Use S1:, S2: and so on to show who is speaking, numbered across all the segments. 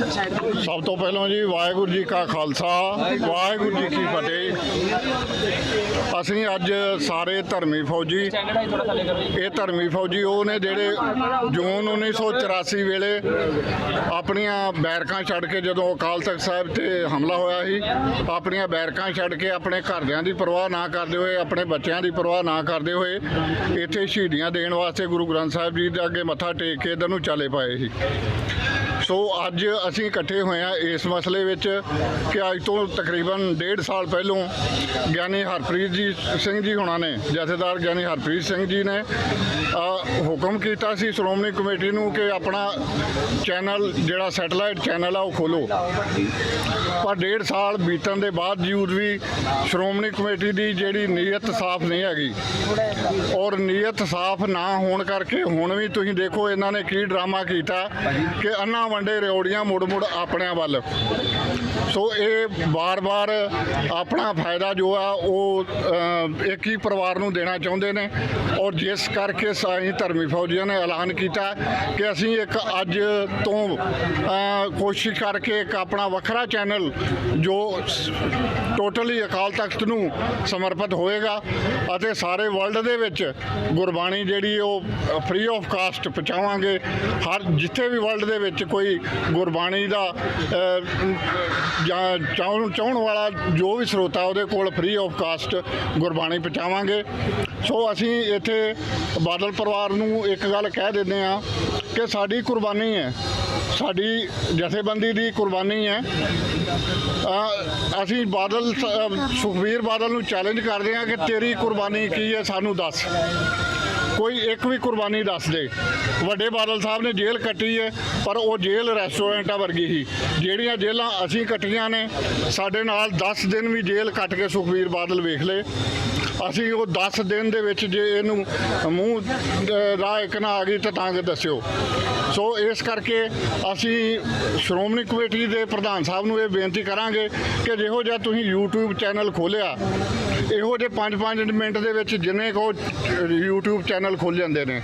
S1: ਸਭ ਤੋਂ ਪਹਿਲਾਂ ਜੀ ਵਾਹਿਗੁਰੂ ਜੀ ਕਾ ਖਾਲਸਾ, ਵਾਹਿਗੁਰੂ ਜੀ ਕੀ ਫਤਿਹ। ਅਸੀਂ ਅੱਜ ਸਾਰੇ ਧਰਮੀ ਫੌਜੀ, ਇਹ ਧਰਮੀ ਫੌਜੀ ਉਹ ਨੇ ਜਿਹੜੇ ਜੂਨ 1984 ਵੇਲੇ ਆਪਣੀਆਂ ਬੈਰਕਾਂ ਛੱਡ ਕੇ ਜਦੋਂ ਅਕਾਲ ਤਖਤ ਸਾਹਿਬ ਤੇ ਹਮਲਾ ਹੋਇਆ ਸੀ, ਆਪਣੀਆਂ ਬੈਰਕਾਂ ਛੱਡ ਕੇ ਆਪਣੇ ਘਰਦਿਆਂ ਦੀ ਪਰਵਾਹ ਨਾ ਕਰਦੇ ਹੋਏ, ਆਪਣੇ ਬੱਚਿਆਂ ਦੀ ਪਰਵਾਹ ਨਾ ਕਰਦੇ ਹੋਏ ਇੱਥੇ ਸ਼ਹੀਦੀਆਂ ਦੇਣ ਵਾਸਤੇ ਗੁਰੂ ਗ੍ਰੰਥ ਸਾਹਿਬ ਜੀ ਦੇ ਅੱਗੇ ਮੱਥਾ ਟੇਕ ਕੇ ਇਧਰ ਨੂੰ ਚਲੇ ਪਾਏ ਸੀ। ਸੋ ਅੱਜ ਅਸੀਂ ਇਕੱਠੇ ਹੋਏ ਆ ਇਸ ਮਸਲੇ ਵਿੱਚ ਕਿ ਅੱਜ ਤੋਂ ਤਕਰੀਬਨ ਡੇਢ ਸਾਲ ਪਹਿਲੋਂ ਗਿਆਨੀ ਹਰਪ੍ਰੀਤ ਜੀ ਸਿੰਘ ਜੀ ਹੋਣਾ ਨੇ, ਜਥੇਦਾਰ ਗਿਆਨੀ ਹਰਪ੍ਰੀਤ ਸਿੰਘ ਜੀ ਨੇ ਹੁਕਮ ਕੀਤਾ ਸੀ ਸ਼੍ਰੋਮਣੀ ਕਮੇਟੀ ਨੂੰ ਕਿ ਆਪਣਾ ਚੈਨਲ ਜਿਹੜਾ ਸੈਟੇਲਾਈਟ ਚੈਨਲ ਆ ਉਹ ਖੋਲੋ। ਪਰ ਡੇਢ ਸਾਲ ਬੀਤਣ ਦੇ ਬਾਵਜੂਦ ਵੀ ਸ਼੍ਰੋਮਣੀ ਕਮੇਟੀ ਦੀ ਜਿਹੜੀ ਨੀਅਤ ਸਾਫ਼ ਨਹੀਂ ਹੈਗੀ। ਔਰ ਨੀਅਤ ਸਾਫ਼ ਨਾ ਹੋਣ ਕਰਕੇ ਹੁਣ ਵੀ ਤੁਸੀਂ ਦੇਖੋ ਇਹਨਾਂ ਨੇ ਕੀ ਡਰਾਮਾ ਕੀਤਾ ਕਿ ਅੰਨਾ ਵੰਡੇ ਰਿਓੜੀਆਂ ਮੁੜ ਮੁੜ ਆਪਣਿਆਂ ਵੱਲ। ਸੋ ਇਹ ਵਾਰ ਵਾਰ ਆਪਣਾ ਫਾਇਦਾ ਜੋ ਆ, ਉਹ ਇੱਕ ਹੀ ਪਰਿਵਾਰ ਨੂੰ ਦੇਣਾ ਚਾਹੁੰਦੇ ਨੇ। ਔਰ ਜਿਸ ਕਰਕੇ ਸਾਈ ਧਰਮੀ ਫੌਜੀਆਂ ਨੇ ਐਲਾਨ ਕੀਤਾ ਕਿ ਅਸੀਂ ਇੱਕ ਅੱਜ ਤੋਂ ਕੋਸ਼ਿਸ਼ ਕਰਕੇ ਇੱਕ ਆਪਣਾ ਵੱਖਰਾ ਚੈਨਲ ਜੋ ਟੋਟਲੀ ਅਕਾਲ ਤਖਤ ਨੂੰ ਸਮਰਪਿਤ ਹੋਏਗਾ ਅਤੇ ਸਾਰੇ ਵਰਲਡ ਦੇ ਵਿੱਚ ਗੁਰਬਾਣੀ ਜਿਹੜੀ ਉਹ ਫ੍ਰੀ ਆਫ ਕਾਸਟ ਪਹੁੰਚਾਵਾਂਗੇ। ਹਰ ਜਿੱਥੇ ਵੀ ਵਰਲਡ ਦੇ ਵਿੱਚ ਕੋਈ ਗੁਰਬਾਣੀ ਦਾ ਜਾਂ ਚਾਹੁਣ ਚਾਹੁਣ ਵਾਲਾ ਜੋ ਵੀ ਸਰੋਤਾ ਉਹਦੇ ਕੋਲ ਫ੍ਰੀ ਆਫ ਕਾਸਟ ਗੁਰਬਾਣੀ ਪਹੁੰਚਾਵਾਂਗੇ। ਸੋ ਅਸੀਂ ਇੱਥੇ ਬਾਦਲ ਪਰਿਵਾਰ ਨੂੰ ਇੱਕ ਗੱਲ ਕਹਿ ਦਿੰਦੇ ਆ ਕਿ ਸਾਡੀ ਕੁਰਬਾਨੀ ਹੈ। ਸਾਡੀ ਜਥੇਬੰਦੀ ਦੀ ਕੁਰਬਾਨੀ ਹੈ। ਅਸੀਂ ਬਾਦਲ ਸ- ਸੁਖਬੀਰ ਬਾਦਲ ਨੂੰ ਚੈਲੰਜ ਕਰਦੇ ਹਾਂ ਕਿ ਤੇਰੀ ਕੁਰਬਾਨੀ ਕੀ ਹੈ ਸਾਨੂੰ ਦੱਸ। ਕੋਈ ਇੱਕ ਵੀ ਕੁਰਬਾਨੀ ਦੱਸ ਦੇ। ਵੱਡੇ ਬਾਦਲ ਸਾਹਿਬ ਨੇ ਜੇਲ੍ਹ ਕੱਟੀ ਹੈ, ਪਰ ਉਹ ਜੇਲ੍ਹ ਰੈਸਟੋਰੈਂਟਾਂ ਵਰਗੀ ਹੀ। ਜਿਹੜੀਆਂ ਜੇਲ੍ਹਾਂ ਅਸੀਂ ਕੱਟੀਆਂ ਨੇ, ਸਾਡੇ ਨਾਲ 10 ਦਿਨ ਵੀ ਜੇਲ੍ਹ ਕੱਟ ਕੇ ਸੁਖਬੀਰ ਬਾਦਲ ਵੇਖ ਲਏ। ਅਸੀਂ ਉਹ 10 ਦਿਨ ਦੇ ਵਿੱਚ ਜੇ ਇਹਨੂੰ ਮੂੰਹ ਰਾਹ ਇੱਕ ਨਾ ਆ ਗਈ ਤਾਂ ਤਾਂ ਦੱਸਿਓ। ਸੋ ਇਸ ਕਰਕੇ ਅਸੀਂ ਸ਼੍ਰੋਮਣੀ ਕਮੇਟੀ ਦੇ ਪ੍ਰਧਾਨ ਸਾਹਿਬ ਨੂੰ ਇਹ ਬੇਨਤੀ ਕਰਾਂਗੇ ਕਿ ਜਿਹੋ ਜਿਹਾ ਤੁਸੀਂ YouTube ਚੈਨਲ ਖੋਲਿਆ ਇਹੋ ਜਿਹੇ 5-5 ਮਿੰਟ ਦੇ ਵਿੱਚ ਜਿੰਨੇ ਕੋ YouTube ਚੈਨਲ ਖੁੱਲ ਜਾਂਦੇ ਨੇ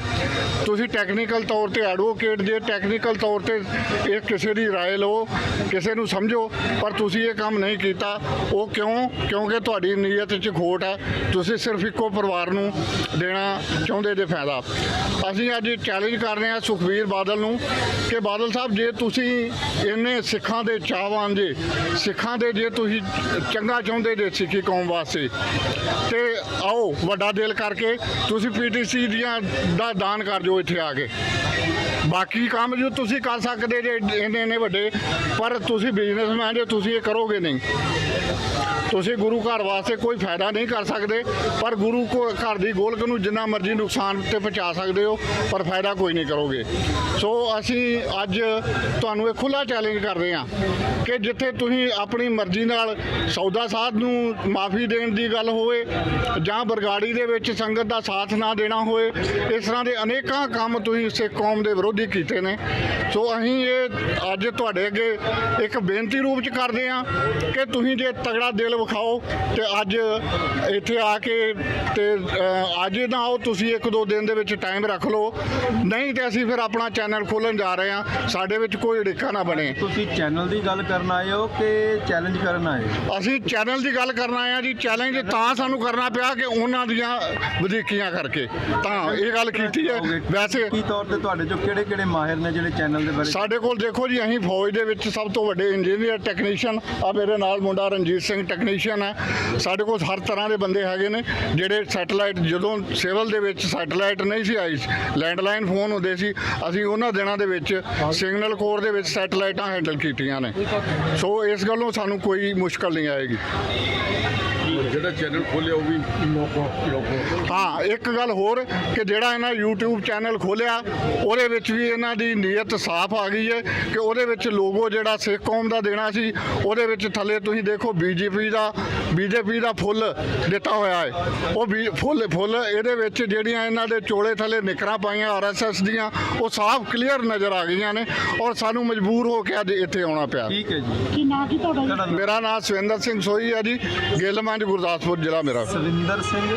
S1: ਤੁਸੀਂ ਟੈਕਨੀਕਲ ਤੌਰ ਤੇ ਐਡਵੋਕੇਟ ਜੇ ਟੈਕਨੀਕਲ ਤੌਰ ਤੇ ਇਹ ਕਿਸੇ ਦੀ رائے ਲਓ ਕਿਸੇ ਨੂੰ ਸਮਝੋ ਪਰ ਤੁਸੀਂ ਇਹ ਕੰਮ ਨਹੀਂ ਕੀਤਾ ਉਹ ਕਿਉਂ ਕਿਉਂਕਿ ਤੁਹਾਡੀ ਨੀਅਤ 'ਚ ਖੋਟ ਹੈ ਤੁਸੀਂ ਸਿਰਫ ਇੱਕੋ ਪਰਿਵਾਰ ਨੂੰ ਦੇਣਾ ਚਾਹੁੰਦੇ ਜੇ ਫਾਇਦਾ ਅਸੀਂ ਅੱਜ ਚੈਲੰਜ ਕਰ ਰਹੇ ਹਾਂ ਸੁਖਬੀਰ ਬਾਦਲ ਨੂੰ ਕਿ ਬਾਦਲ ਸਾਹਿਬ ਜੇ ਤੁਸੀਂ ਇੰਨੇ ਸਿੱਖਾਂ ਦੇ ਚਾਹਵਾਨ ਜੇ ਸਿੱਖਾਂ ਦੇ ਜੇ ਤੁਸੀਂ ਚੰਗਾ ਚਾਹੁੰਦੇ ਜੇ ਸਿੱਖੀ ਕੌਮ ਵਾਸਤੇ ਤੇ ਆਓ ਵੱਡਾ ਦਿਲ ਕਰਕੇ ਤੁਸੀਂ ਪੀਟੀਸੀ ਦੀਆਂ ਦਾ ਦਾਨ ਕਰ ਜੋ ਇੱਥੇ ਆ ਕੇ। ਬਾਕੀ ਕੰਮ ਜੋ ਤੁਸੀਂ ਕਰ ਸਕਦੇ ਜੇ ਇੰਨੇ ਇੰਨੇ ਵੱਡੇ, ਪਰ ਤੁਸੀਂ ਬਿਜ਼ਨਸਮੈਨ ਜੇ, ਤੁਸੀਂ ਇਹ ਕਰੋਗੇ ਨਹੀਂ। ਤੁਸੀਂ ਗੁਰੂ ਘਰ ਵਾਸਤੇ ਕੋਈ ਫਾਇਦਾ ਨਹੀਂ ਕਰ ਸਕਦੇ, ਪਰ ਗੁਰੂ ਕੋ ਘਰ ਦੀ ਗੋਲਕ ਨੂੰ ਜਿੰਨਾ ਮਰਜ਼ੀ ਨੁਕਸਾਨ ਤੇ ਪਹੁੰਚਾ ਸਕਦੇ ਹੋ, ਪਰ ਫਾਇਦਾ ਕੋਈ ਨਹੀਂ ਕਰੋਗੇ। ਸੋ ਅਸੀਂ ਅੱਜ ਤੁਹਾਨੂੰ ਇਹ ਖੁੱਲਾ ਚੈਲੰਜ ਕਰਦੇ ਹਾਂ ਕਿ ਜਿੱਥੇ ਤੁਸੀਂ ਆਪਣੀ ਮਰਜ਼ੀ ਨਾਲ ਸੌਦਾ ਸਾਧ ਨੂੰ ਮਾਫੀ ਦੇਣ ਦੀ ਗੱਲ ਹੋਵੇ, ਜਾਂ ਬਰਗਾੜੀ ਦੇ ਵਿੱਚ ਸੰਗਤ ਦਾ ਸਾਥ ਨਾ ਦੇਣਾ ਹੋਵੇ, ਇਸ ਤਰ੍ਹਾਂ ਦੇ ਅਨੇਕਾਂ ਕੰਮ ਤੁਸੀਂ ਸਿੱਖ ਕੌਮ ਦੇ ਵਿਰੋਧੀ ਕੀਤੇ ਨੇ। ਸੋ ਅਸੀਂ ਇਹ ਅੱਜ ਤੁਹਾਡੇ ਅੱਗੇ ਇੱਕ ਬੇਨਤੀ ਰੂਪ ਚ ਕਰਦੇ ਹਾਂ ਕਿ ਤੁਸੀਂ ਜੇ ਤਗੜਾ ਦਿਲ ਵਿਖਾਓ ਤੇ ਅੱਜ ਇੱਥੇ ਆ ਕੇ ਤੇ ਅ, ਅੱਜ ਨਾ ਆਓ ਤੁਸੀਂ ਇੱਕ ਦੋ ਦਿਨ ਦੇ ਵਿੱਚ ਟਾਈਮ ਰੱਖ ਲਓ। ਨਹੀਂ ਤੇ ਅਸੀਂ ਫਿਰ ਆਪਣਾ ਚੈਨਲ ਖੋਲਣ ਜਾ ਰਹੇ ਹਾਂ। ਸਾਡੇ ਵਿੱਚ ਕੋਈ ਢਿੱਕਾ ਨਾ ਬਣੇ।
S2: ਤੁਸੀਂ ਚੈਨਲ ਦੀ ਗੱਲ ਕਰਨ ਆਏ ਹੋ ਕਿ ਚੈਲੰਜ ਕਰਨ ਆਏ ਹੋ?
S1: ਅਸੀਂ ਚੈਨਲ ਦੀ ਗੱਲ ਕਰਨ ਆਏ ਆ ਜੀ। ਚੈਲੰਜ ਤਾਂ ਸਾਨੂੰ ਕਰਨਾ ਪਿਆ ਕਿ ਉਹਨਾਂ ਦੀਆਂ ਵਧੀਕੀਆਂ ਕਰਕੇ। ਤਾਂ ਇਹ ਗੱਲ ਕੀਤੀ ਹੈ। ਵੈਸੇ
S2: ਕੀ ਤੌਰ ਤੇ ਤੁਹਾਡੇ ਚੋਂ ਕਿਹੜੇ ਕਿਹੜੇ ਮਾਹਿਰ ਨੇ ਜਿਹੜੇ ਚੈਨਲ ਦੇ ਬਾਰੇ?
S1: ਸਾਡੇ ਕੋਲ ਦੇਖੋ ਜੀ ਅਸੀਂ ਫੌਜ ਦੇ ਵਿੱਚ ਸਭ ਤੋਂ ਵੱਡੇ ਇੰਜੀਨੀਅਰ ਟੈਕਨੀਸ਼ੀਅਨ ਆ ਮੇਰੇ ਨਾਲ ਮੁੰਡਾ ਰਣਜੀਤ ਸਿੰਘ ਟੈਕਨੀਸ਼ੀਅਨ ਹੈ। ਸਾਡੇ ਕੋਲ ਹਰ ਤਰ੍ਹਾਂ ਦੇ ਬੰਦੇ ਹੈਗੇ ਨੇ, ਜਿਹੜੇ ਸੈਟੇਲਾਈਟ ਜਦੋਂ ਸਿਵਲ ਦੇ ਵਿੱਚ ਸੈਟਲਾਈਟ ਨਹੀਂ ਸੀ ਆਈ ਲੈਂਡਲਾਈਨ ਫੋਨ ਹੁੰਦੇ ਸੀ, ਅਸੀਂ ਉਹਨਾਂ ਦਿਨਾਂ ਦੇ ਵਿੱਚ ਸਿਗਨਲ ਕੋਰ ਦੇ ਵਿੱਚ ਸੈਟਲਾਈਟਾਂ ਹੈਂਡਲ ਕੀਤੀਆਂ ਨੇ। ਸੋ ਇਸ ਗੱਲੋਂ ਸਾਨੂੰ ਕੋਈ ਮੁਸ਼ਕਲ ਨਹੀਂ ਆਏਗੀ।
S3: ਜਿਹੜਾ ਚੈਨਲ ਖੋਲਿਆ ਉਹ ਵੀ
S1: ਹਾਂ, ਇੱਕ ਗੱਲ ਹੋਰ ਕਿ ਜਿਹੜਾ ਇਹਨਾਂ YouTube ਚੈਨਲ ਖੋਲਿਆ, ਉਹਦੇ ਵਿੱਚ ਵੀ ਇਹਨਾਂ ਦੀ ਨੀਅਤ ਸਾਫ਼ ਆ ਗਈ ਹੈ ਕਿ ਉਹਦੇ ਵਿੱਚ ਲੋਗੋ ਜਿਹੜਾ ਸਿੱਖ ਕੌਮ ਦਾ ਦੇਣਾ ਸੀ, ਉਹਦੇ ਵਿੱਚ ਥੱਲੇ ਤੁਸੀਂ ਦੇਖੋ ਬੀਜੇਪੀ ਦਾ ਬੀਜੇਪੀ ਦਾ ਫੁੱਲ ਦਿੱਤਾ ਹੋਇਆ ਹੈ। ਉਹ ਵੀ ਫੁੱਲ ਫੁੱਲ ਇਹਦੇ ਵਿੱਚ ਜਿਹੜੀਆਂ ਇਹਨਾਂ ਦੇ ਚੋਲੇ ਥੱਲੇ ਨਿਕਰਾਂ ਪਾਈਆਂ ਆਰਐਸਐਸ ਦੀਆਂ ਉਹ ਸਾਫ਼ ਕਲੀਅਰ ਨਜ਼ਰ ਆ ਗਈਆਂ ਨੇ ਔਰ ਸਾਨੂੰ ਮਜਬੂਰ ਹੋ ਕੇ ਅੱਜ ਇੱਥੇ ਆਉਣਾ ਪਿਆ।
S2: ਠੀਕ ਹੈ ਜੀ।
S4: ਕੀ ਨਾਂ ਕੀ ਤੁਹਾਡਾ
S1: ਮੇਰਾ ਨਾਮ ਸਵਿੰਦਰ ਸਿੰਘ ਸੋਈ ਹੈ ਜੀ ਗਿੱਲਮੰਜ ਗੁਰਦਾਸਪੁਰ ਜ਼ਿਲ੍ਹਾ ਮੇਰਾ।
S2: ਸਵਿੰਦਰ ਸਿੰਘ।